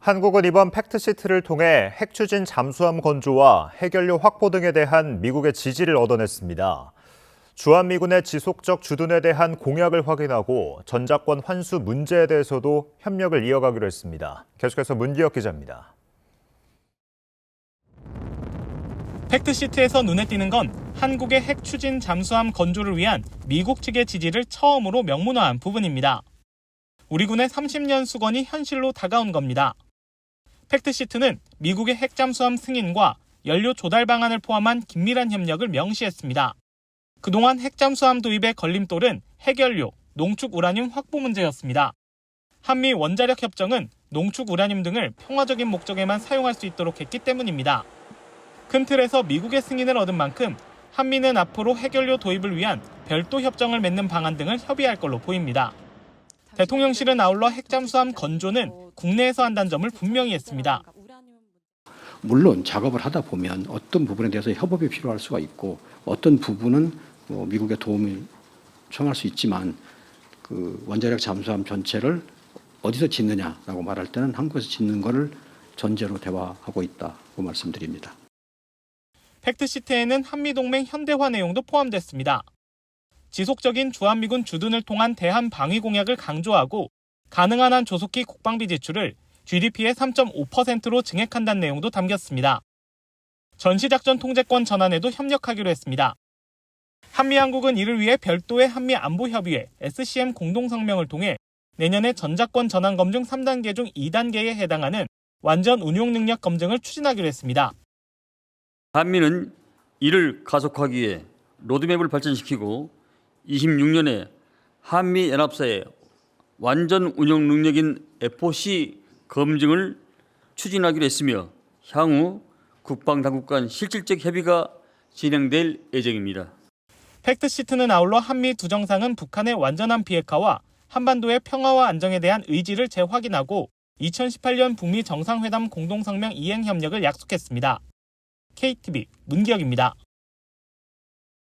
한국은 이번 팩트시트를 통해 핵 추진 잠수함 건조와 해결료 확보 등에 대한 미국의 지지를 얻어냈습니다. 주한미군의 지속적 주둔에 대한 공약을 확인하고 전자권 환수 문제에 대해서도 협력을 이어가기로 했습니다. 계속해서 문기혁 기자입니다. 팩트시트에서 눈에 띄는 건 한국의 핵 추진 잠수함 건조를 위한 미국 측의 지지를 처음으로 명문화한 부분입니다. 우리 군의 30년 수건이 현실로 다가온 겁니다. 팩트시트는 미국의 핵 잠수함 승인과 연료 조달 방안을 포함한 긴밀한 협력을 명시했습니다. 그동안 핵 잠수함 도입의 걸림돌은 핵연료, 농축 우라늄 확보 문제였습니다. 한미 원자력 협정은 농축 우라늄 등을 평화적인 목적에만 사용할 수 있도록 했기 때문입니다. 큰 틀에서 미국의 승인을 얻은 만큼 한미는 앞으로 핵연료 도입을 위한 별도 협정을 맺는 방안 등을 협의할 걸로 보입니다. 대통령실은 아울러 핵잠수함 건조는 국내에서 한다는 점을 분명히 했습니다. 물론 작업을 하다 보면 어떤 부분에 대해서 협업이 필요할 수가 있고 어떤 부분은 뭐 미국의 도움을 청할 수 있지만 그 원자력 잠수함 전체를 어디서 짓느냐라고 말할 때는 한국에서 짓는 거를 전제로 대화하고 있다고 말씀드립니다. 팩트시트에는 한미동맹 현대화 내용도 포함됐습니다. 지속적인 주한미군 주둔을 통한 대한 방위 공약을 강조하고 가능한 한 조속히 국방비 지출을 GDP의 3.5%로 증액한다는 내용도 담겼습니다. 전시작전 통제권 전환에도 협력하기로 했습니다. 한미한국은 이를 위해 별도의 한미안보협의회 SCM 공동성명을 통해 내년에 전자권 전환 검증 3단계 중 2단계에 해당하는 완전 운용 능력 검증을 추진하기로 했습니다. 한미는 이를 가속하기 위해 로드맵을 발전시키고 26년에 한미 연합사의 완전 운영 능력인 FOC 검증을 추진하기로 했으며 향후 국방 당국 간 실질적 협의가 진행될 예정입니다. 팩트시트는 아울러 한미 두 정상은 북한의 완전한 비핵화와 한반도의 평화와 안정에 대한 의지를 재확인하고 2018년 북미 정상회담 공동성명 이행 협력을 약속했습니다. KTV 문기혁입니다.